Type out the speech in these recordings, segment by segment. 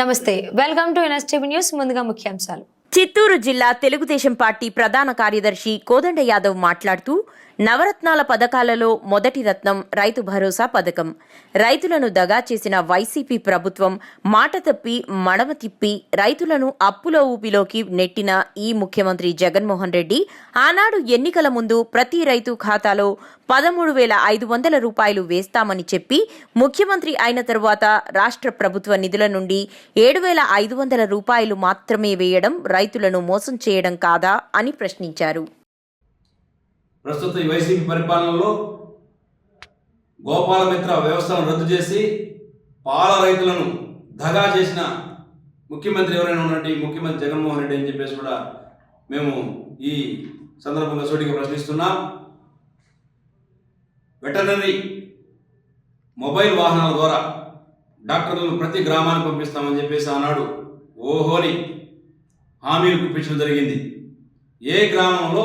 నమస్తే. Welcome to NSTV news ముందుగా ముఖ్యాంశాలు. చిత్తూరు జిల్లా తెలుగుదేశం పార్టీ ప్రధాన కార్యదర్శి కోదండ యాదవ్ మాట్లాడుతూ నవరత్నాల పథకాలలో మొదటి రత్నం రైతు భరోసా పథకం. రైతులను దగా చేసిన వైసీపీ ప్రభుత్వం మాట తప్పి మడమ తిప్పి రైతులను అప్పుల ఊపిలోకి నెట్టిన ఈ ముఖ్యమంత్రి జగన్మోహన్ రెడ్డి ఆనాడు ఎన్నికల ముందు ప్రతి రైతు ఖాతాలో పదమూడు వేల ఐదు వందల రూపాయలు వేస్తామని చెప్పి ముఖ్యమంత్రి అయిన తరువాత రాష్ట్ర ప్రభుత్వ నిధుల నుండి ఏడు వేల ఐదు వందల రూపాయలు మాత్రమే వేయడం రైతులను మోసం చేయడం కాదా అని ప్రశ్నించారు. ప్రస్తుత ఈ వైసీపీ పరిపాలనలో గోపాలమిత్ర వ్యవస్థను రద్దు చేసి పాల రైతులను దగా చేసిన ముఖ్యమంత్రి ఎవరైనా ఉన్నట్టు ముఖ్యమంత్రి జగన్మోహన్ రెడ్డి అని చెప్పేసి కూడా మేము ఈ సందర్భంగా సూటిగా ప్రశ్నిస్తున్నాం. వెటర్నరీ మొబైల్ వాహనాల ద్వారా డాక్టర్లను ప్రతి గ్రామానికి పంపిస్తామని చెప్పేసి ఆనాడు ఓహోని హామీలు గుప్పించడం జరిగింది. ఏ గ్రామంలో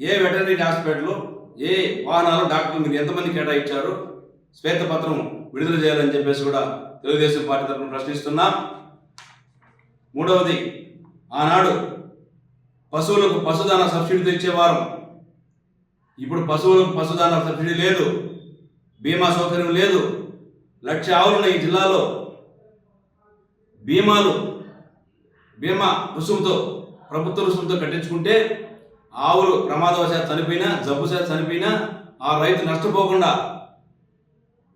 ఏ వెటర్నరీ హాస్పిటల్లో ఏ వాహనాలు డాక్టర్లు మీరు ఎంతమంది కేటాయించారు? శ్వేతపత్రం విడుదల చేయాలని చెప్పేసి కూడా తెలుగుదేశం పార్టీ తరఫున ప్రశ్నిస్తున్నాం. మూడవది ఆనాడు పశువులకు పశుదాన సబ్సిడీ ఇచ్చేవారు. ఇప్పుడు పశువులకు పశుదాన సబ్సిడీ లేదు. బీమా సౌకర్యం లేదు. లక్ష ఆవులున్న ఈ జిల్లాలో. బీమాలు బీమా రుసుముతో ప్రభుత్వ రుసుముతో కట్టించుకుంటే ఆవులు ప్రమాదవశాత్ చనిపోయినా జబ్బు చేత చనిపోయినా ఆ రైతు నష్టపోకుండా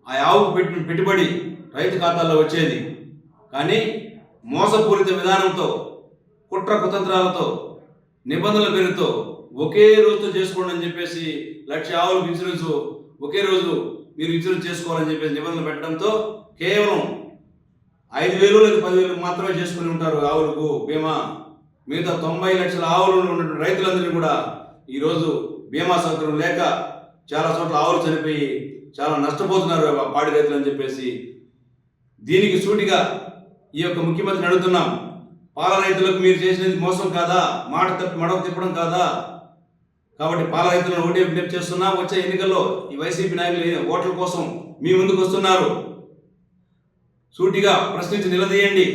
ఆ ఆవుకు పెట్టిన పెట్టుబడి రైతు ఖాతాల్లో వచ్చేది. కానీ మోసపూరిత విధానంతో కుట్ర కుతంత్రాలతో నిబంధనల పేరుతో ఒకే రోజుతో చేసుకోండి అని చెప్పేసి లక్ష ఆవులకు ఇన్సూరెన్స్ ఒకే రోజు మీరు ఇన్సూరెన్స్ చేసుకోవాలని చెప్పేసి నిబంధనలు పెట్టడంతో కేవలం ఐదు వేలు లేదా పదివేలు మాత్రమే చేసుకుని ఉంటారు ఆవులకు బీమా మిగతా తొంభై లక్షల ఆవులు ఉన్నటువంటి రైతులందరినీ కూడా ఈరోజు బీమా సౌకర్యం లేక చాలా చోట్ల ఆవులు చనిపోయి చాలా నష్టపోతున్నారు పాడి రైతులు అని చెప్పేసి దీనికి సూటిగా ఈ యొక్క ముఖ్యమంత్రిని అడుగుతున్నాం. పాల రైతులకు మీరు చేసినది మోసం కాదా? మాట తప్పి మడవ తిప్పడం కాదా? కాబట్టి పాల రైతులను ఒకటే విజ్ఞప్తి చేస్తున్నాం. వచ్చే ఎన్నికల్లో ఈ వైసీపీ నాయకులు ఓట్ల కోసం మీ ముందుకు వస్తున్నారు? సూటిగా ప్రశ్నించి నిలదీయండి.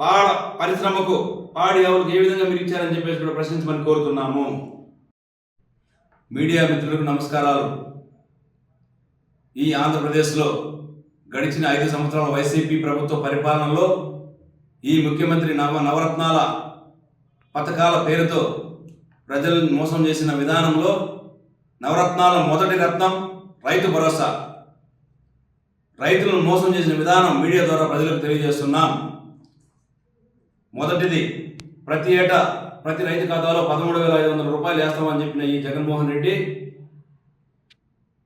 పాల పరిశ్రమకు పాడి ఆవులకు ఏ విధంగా మీరు ఇచ్చారని చెప్పేసి కూడా ప్రశ్నించమని కోరుతున్నాము. మీడియా మిత్రులకు నమస్కారాలు. ఈ ఆంధ్రప్రదేశ్లో గడిచిన ఐదు సంవత్సరాల వైసీపీ ప్రభుత్వ పరిపాలనలో ఈ ముఖ్యమంత్రి నవ నవరత్నాల పథకాల పేరుతో ప్రజలను మోసం చేసిన విధానంలో నవరత్నాల మొదటి రత్నం రైతు భరోసా. రైతులను మోసం చేసిన విధానం మీడియా ద్వారా ప్రజలకు తెలియజేస్తున్నాం. మొదటిది ప్రతి ఏటా ప్రతి రైతు ఖాతాలో పదమూడు వేల ఐదు వందల రూపాయలు వేస్తామని చెప్పిన ఈ జగన్మోహన్ రెడ్డి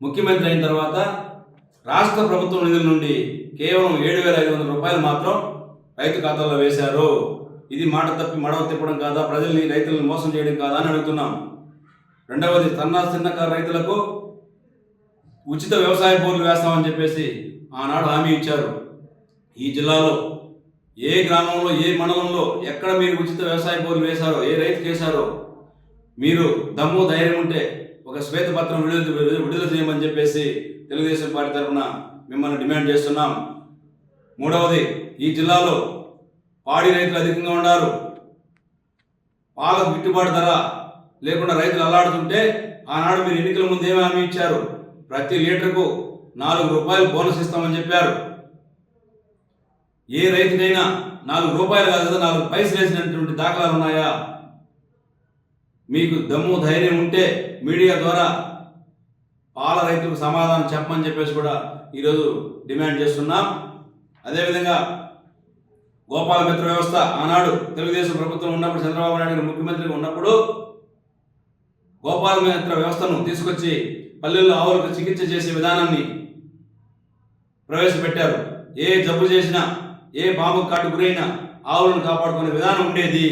ముఖ్యమంత్రి అయిన తర్వాత రాష్ట్ర ప్రభుత్వం నిధుల నుండి కేవలం ఏడు వేల ఐదు వందల రూపాయలు మాత్రం రైతు ఖాతాలో వేశారు. ఇది మాట తప్పి మడవ తిప్పడం కాదా ప్రజల్ని రైతులను మోసం చేయడం కాదా అని అడుగుతున్నాం. రెండవది సన్న చిన్నకారు రైతులకు ఉచిత వ్యవసాయ బోర్లు వేస్తామని చెప్పేసి ఆనాడు హామీ ఇచ్చారు. ఈ జిల్లాలో ఏ గ్రామంలో ఏ మండలంలో ఎక్కడ మీరు ఉచిత వ్యవసాయ బోర్లు వేశారో ఏ రైతు వేశారో మీరు దమ్ము ధైర్యం ఉంటే ఒక శ్వేతపత్రం విడుదల విడుదల చేయమని చెప్పేసి తెలుగుదేశం పార్టీ తరఫున మిమ్మల్ని డిమాండ్ చేస్తున్నాం. మూడవది ఈ జిల్లాలో పాడి రైతులు అధికంగా ఉన్నారు పాలకు గిట్టుబాటు ధర లేకుండా రైతులు అల్లాడుతుంటే ఆనాడు మీరు ఎన్నికల ముందు ఏమి హామీ ఇచ్చారు? ప్రతి లీటర్కు నాలుగు రూపాయలు బోనస్ ఇస్తామని చెప్పారు. ఏ రైతుకైనా నాలుగు రూపాయలు కాదు నాలుగు పైసలు వేసినటువంటి దాఖలాలు ఉన్నాయా? మీకు దమ్ము ధైర్యం ఉంటే మీడియా ద్వారా పాల రైతులకు సమాధానం చెప్పమని చెప్పేసి కూడా ఈరోజు డిమాండ్ చేస్తున్నాం. అదేవిధంగా గోపాల మిత్ర వ్యవస్థ ఆనాడు తెలుగుదేశం ప్రభుత్వం ఉన్నప్పుడు చంద్రబాబు నాయుడు గారు ముఖ్యమంత్రిగా ఉన్నప్పుడు గోపాల మిత్ర వ్యవస్థను తీసుకొచ్చి పల్లెల్లో ఆవులకు చికిత్స చేసే విధానాన్ని ప్రవేశపెట్టారు. ఏ జబ్బు చేసినా ఏ బాబు కాటు గురైనా ఆవులను కాపాడుకునే విధానం ఉండేది?